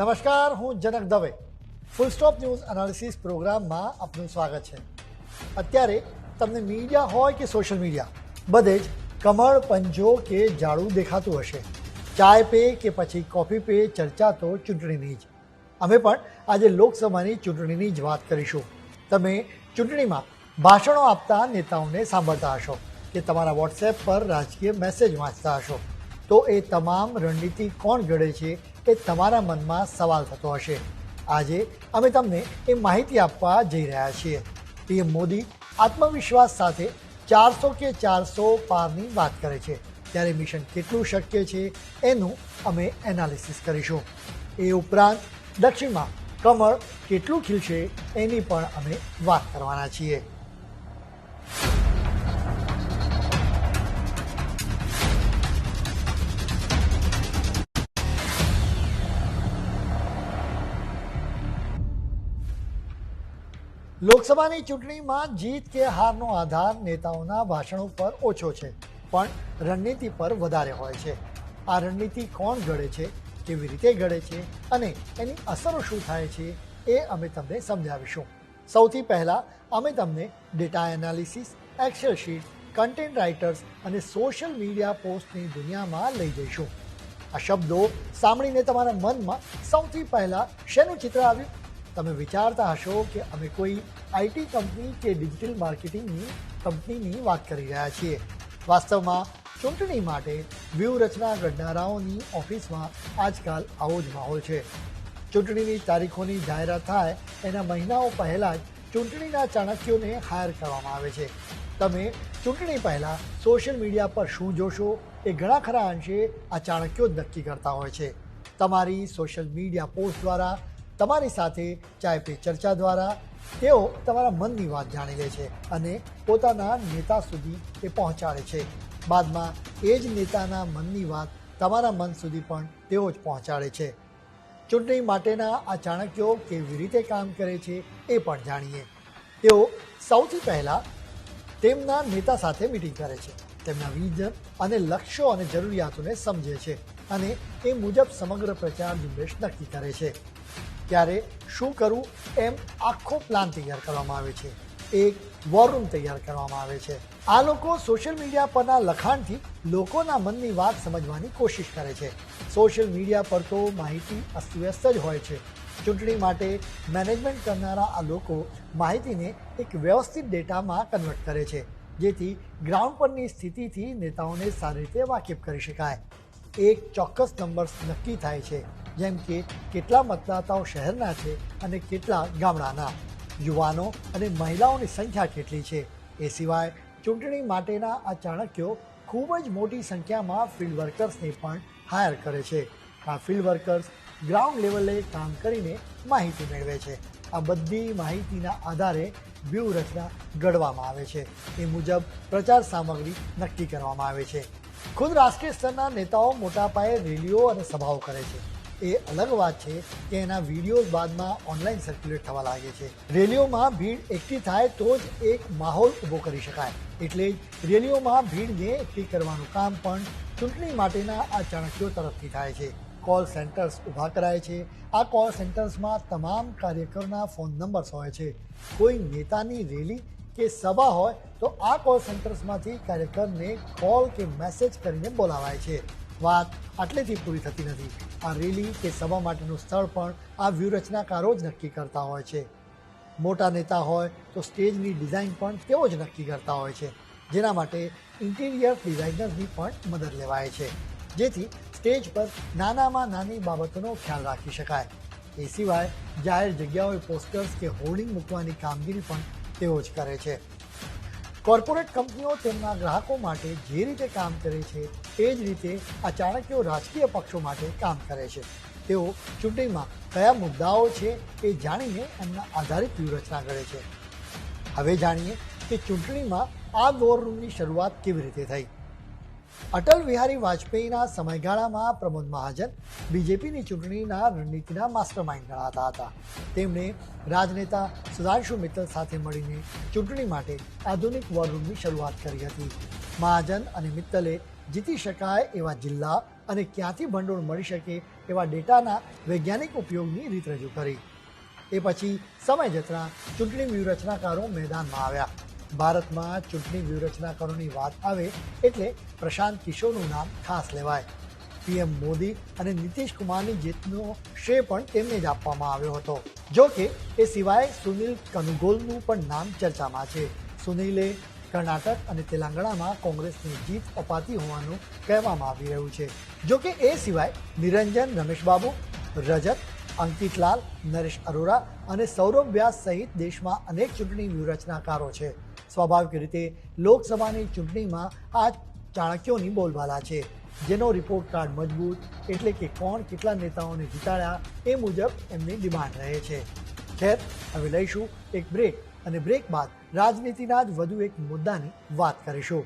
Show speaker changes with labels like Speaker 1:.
Speaker 1: નમસ્કાર, હું Janak Dave. Full stop news analysis પ્રોગ્રામમાં આપનું સ્વાગત છે. અત્યારે તમને મીડિયા હોય કે સોશિયલ મીડિયા બધે જ કમળ, પંજો કે ઝાડું દેખાતું હશે. ચાય પે કે પછી કોફી પે ચર્ચા તો ચૂંટણીની જ. અમે પણ આજે લોકસભાની ચૂંટણીની જ વાત કરીશું. તમે ચૂંટણીમાં ભાષણો આપતા નેતાઓને સાંભળતા હશો કે તમારા વોટ્સએપ પર રાજકીય મેસેજ વાંચતા હશો. તો એ તમામ રણનીતિ કોણ ઘડે છે એ તમારા મનમાં સવાલ થતો હશે. આજે અમે તમને એ માહિતી આપવા જઈ રહ્યા છીએ. પીએમ મોદી આત્મવિશ્વાસ સાથે ચારસો કે ચારસો પારની વાત કરે છે. ત્યારે મિશન કેટલું શક્ય છે એનું અમે એનાલિસિસ કરીશું. એ ઉપરાંત દક્ષિણમાં કમળ કેટલું ખીલશે એની પણ અમે વાત કરવાના છીએ. લોકસભાની ચૂંટણીમાં જીત કે હારનો આધાર નેતાઓના ભાષણો પર ઓછો છે, પણ રણનીતિ પર વધારે હોય છે. આ રણનીતિ કોણ ઘડે છે, કેવી રીતે ઘડે છે અને એની અસરો શું થાય છે એ અમે તમને સમજાવીશું. સૌથી પહેલાં અમે તમને data analysis, excel sheet, content writers અને સોશિયલ મીડિયા પોસ્ટની દુનિયામાં લઈ જઈશું. આ શબ્દો સાંભળીને તમારા મનમાં સૌથી પહેલાં શેનું ચિત્ર આવ્યું? તમે વિચારતા હશો કે અમે કોઈ આઈટી કંપની કે ડિજિટલ માર્કેટિંગની કંપનીની વાત કરી રહ્યા છીએ. વાસ્તવમાં ચૂંટણી માટે વ્યૂહરચના ઘડનારાઓની ઓફિસમાં આજકાલ આવો જ માહોલ છે. ચૂંટણીની તારીખોની જાહેરાત થાય એના મહિનાઓ પહેલાં જ ચૂંટણીના ચાણક્યોને હાયર કરવામાં આવે છે. તમે ચૂંટણી પહેલાં સોશિયલ મીડિયા પર શું જોશો એ ઘણા ખરા અંશે આ ચાણક્યો જ નક્કી કરતા હોય છે. તમારી સોશિયલ મીડિયા પોસ્ટ દ્વારા તમારી સાથે ચાય પે ચર્ચા દ્વારા તેઓ તમારા મનની વાત જાણી લે છે અને પોતાના નેતા સુધી એ પહોંચાડે છે. બાદમાં એ જ નેતાના મનની વાત તમારા મન સુધી પણ તેઓ જ પહોંચાડે છે. ચૂંટણી માટેના આ ચાણક્યો કેવી રીતે કામ કરે છે એ પણ જાણીએ. તેઓ સૌથી પહેલાં તેમના નેતા સાથે મિટિંગ કરે છે. તેમના વિઝન અને લક્ષ્યો અને જરૂરિયાતોને સમજે છે અને એ મુજબ સમગ્ર પ્રચાર ઝુંબેશ નક્કી કરે છે. ત્યારે શું કરવું એમ આખો પ્લાન તૈયાર કરવામાં આવે છે. એક વોરરૂમ તૈયાર કરવામાં આવે છે. આ લોકો સોશિયલ મીડિયા પરના લખાણથી લોકોના મનની વાત સમજવાની કોશિશ કરે છે. સોશિયલ મીડિયા પર તો માહિતી અસ્તવ્યસ્ત જ હોય છે. ચૂંટણી માટે મેનેજમેન્ટ કરનારા આ લોકો માહિતીને એક વ્યવસ્થિત ડેટામાં કન્વર્ટ કરે છે. જેથી ગ્રાઉન્ડ પરની સ્થિતિથી નેતાઓને સારી રીતે વાકેફ કરી શકાય. એક ચોક્કસ નંબર્સ નક્કી થાય છે. જેમ કે કેટલા મતદાતાઓ શહેરના છે અને કેટલા ગામડાના. યુવાનો અને મહિલાઓની સંખ્યા કેટલી છે. એ સિવાય ચૂંટણી માટેના આ ચાણક્યો ખૂબ જ મોટી સંખ્યામાં ફિલ્ડ વર્કર્સને પણ હાયર કરે છે. આ ફિલ્ડ વર્કર્સ ગ્રાઉન્ડ લેવલે કામ કરીને માહિતી મેળવે છે. આ બધી માહિતીના આધારે વ્યૂહરચના ઘડવામાં આવે છે. એ મુજબ પ્રચાર સામગ્રી નક્કી કરવામાં આવે છે. ખુદ રાષ્ટ્રીય સ્તરના નેતાઓ મોટા પાયે રેલીઓ અને સભાઓ કરે છે. એ અલગ વાત છે કે એના વિડીયોઝ બાદમાં ઓનલાઈન સર્ક્યુલેટ થવા લાગે છે. રેલીઓમાં ભીડ એકઠી થાય તો જ એક માહોલ ઊભો કરી શકાય. એટલે જ રેલીઓમાં ભીડને એકઠી કરવાનું કામ પણ ચૂંટણી માટેના આ ચાણક્યો તરફથી થાય છે. કોલ સેન્ટર્સ ઊભા કરાય છે. આ કોલ સેન્ટર્સમાં તમામ કાર્યકરના ફોન નંબર્સ હોય છે. કોઈ નેતાની રેલી કે સભા હોય તો આ કોલ સેન્ટર્સમાંથી કાર્યકરને કોલ કે મેસેજ કરીને બોલાવાય છે. વાત આટલેથી પૂરી થતી નથી. આ રેલી કે સભા માટેનું સ્થળ પણ આ વ્યૂહરચનાકારો જ નક્કી કરતા હોય છે. મોટા નેતા હોય તો સ્ટેજની ડિઝાઇન પણ તેઓ જ નક્કી કરતા હોય છે. જેના માટે ઇન્ટિરિયર ડિઝાઇનરની પણ મદદ લેવાય છે. જેથી સ્ટેજ પર નાનામાં નાની બાબતોનો ખ્યાલ રાખી શકાય. એ સિવાય જાહેર જગ્યાઓએ પોસ્ટર્સ કે હોર્ડિંગ મૂકવાની કામગીરી પણ તેઓ જ કરે છે. કોર્પોરેટ કંપનીઓ તેમના ગ્રાહકો માટે જે રીતે કામ કરે છે, તે જ રીતે આ ચાણક્યો રાજકીય પક્ષો માટે કામ કરે છે. તેઓ ચૂંટણીમાં કયા મુદ્દાઓ છે, એ જાણીને એમના આધારિત વ્યૂહરચના કરે છે. હવે જાણીએ કે ચૂંટણીમાં આ વોર રૂમની શરૂઆત કેવી રીતે થઈ. અટલ બિહારી વાજપેયીના સમયગાળામાં પ્રમોદ મહાજન બીજેપીની ચૂંટણીના રણનીતિના માસ્ટર માઇન્ડ ગણાતા હતા. તેમણે રાજનેતા સુધાંશુ મિત્તલ સાથે મળીને ચૂંટણી માટે આધુનિક વોરરૂમની શરૂઆત કરી હતી. મહાજન અને મિત્તલે જીતી શકાય એવા જિલ્લા અને ક્યાંથી ભંડોળ મળી શકે એવા ડેટાના વૈજ્ઞાનિક ઉપયોગની રીત રજૂ કરી. એ પછી સમય જતાં ચૂંટણી વ્યૂહરચનાકારો મેદાનમાં આવ્યા. ભારતમાં ચૂંટણી વ્યૂહરચનાકારોની વાત આવે એટલે પ્રશાંત કિશોરનું નામ ખાસ લેવાય. પીએમ મોદી અને નીતિશ કુમારની જીતનો શ્રેય પણ તેમને જ આપવામાં આવ્યો હતો. જો કે એ સિવાય સુનિલ કનુગોલનું પણ નામ ચર્ચામાં છે. સુનિલે કર્ણાટક અને તેલંગાણામાં કોંગ્રેસની જીત અપાતી હોવાનું કહેવામાં આવી રહ્યું છે. જો કે એ સિવાય નિરંજન રમેશબાબુ, રજત અંકિતલાલ નરેશ અરોરા અને સૌરભ વ્યાસ સહિત દેશમાં અનેક ચૂંટણી વ્યૂહરચનાકારો છે. સ્વાભાવિક રીતે લોકસભાની ચૂંટણીમાં આ ચાણક્યોની બોલબાલા છે. જેનો રિપોર્ટ કાર્ડ મજબૂત એટલે કે કોણ કેટલા નેતાઓને જીતાડ્યા એ મુજબ એમની ડિમાન્ડ રહે છે. ખેર, હવે લઈશું એક બ્રેક અને બ્રેક બાદ રાજનીતિના જ વધુ એક મુદ્દાની વાત કરીશું.